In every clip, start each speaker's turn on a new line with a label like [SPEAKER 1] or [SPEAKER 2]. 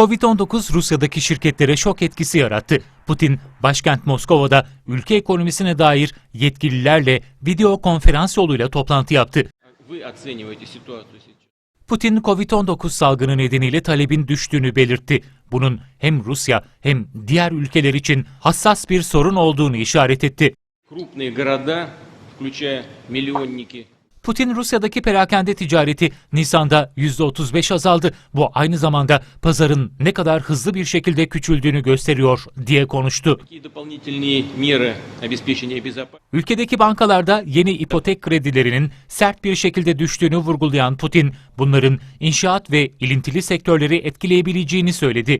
[SPEAKER 1] Covid-19 Rusya'daki şirketlere şok etkisi yarattı. Putin, başkent Moskova'da ülke ekonomisine dair yetkililerle video konferans yoluyla toplantı yaptı. Putin, Covid-19 salgını nedeniyle talebin düştüğünü belirtti. Bunun hem Rusya hem diğer ülkeler için hassas bir sorun olduğunu işaret etti. Putin Rusya'daki perakende ticareti Nisan'da %35 azaldı. Bu aynı zamanda pazarın ne kadar hızlı bir şekilde küçüldüğünü gösteriyor diye konuştu. Ülkedeki bankalarda yeni ipotek kredilerinin sert bir şekilde düştüğünü vurgulayan Putin, bunların inşaat ve ilintili sektörleri etkileyebileceğini söyledi.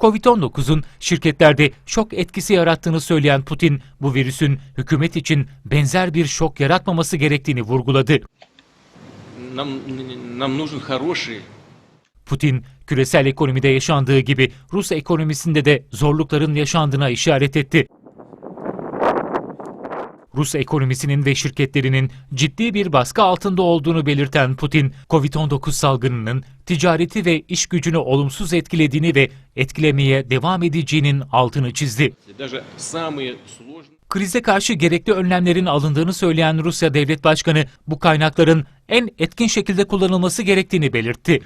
[SPEAKER 1] Covid-19'un şirketlerde şok etkisi yarattığını söyleyen Putin, bu virüsün hükümet için benzer bir şok şok yaratmaması gerektiğini vurguladı. Putin, küresel ekonomide yaşandığı gibi Rus ekonomisinde de zorlukların yaşandığına işaret etti. Rus ekonomisinin ve şirketlerinin ciddi bir baskı altında olduğunu belirten Putin, Covid-19 salgınının ticareti ve iş gücünü olumsuz etkilediğini ve etkilemeye devam edeceğinin altını çizdi krize karşı gerekli önlemlerin alındığını söyleyen Rusya Devlet Başkanı bu kaynakların en etkin şekilde kullanılması gerektiğini belirtti.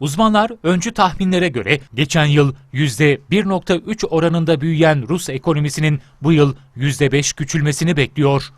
[SPEAKER 1] Uzmanlar öncü tahminlere göre geçen yıl %1.3 oranında büyüyen Rus ekonomisinin bu yıl %5 küçülmesini bekliyor.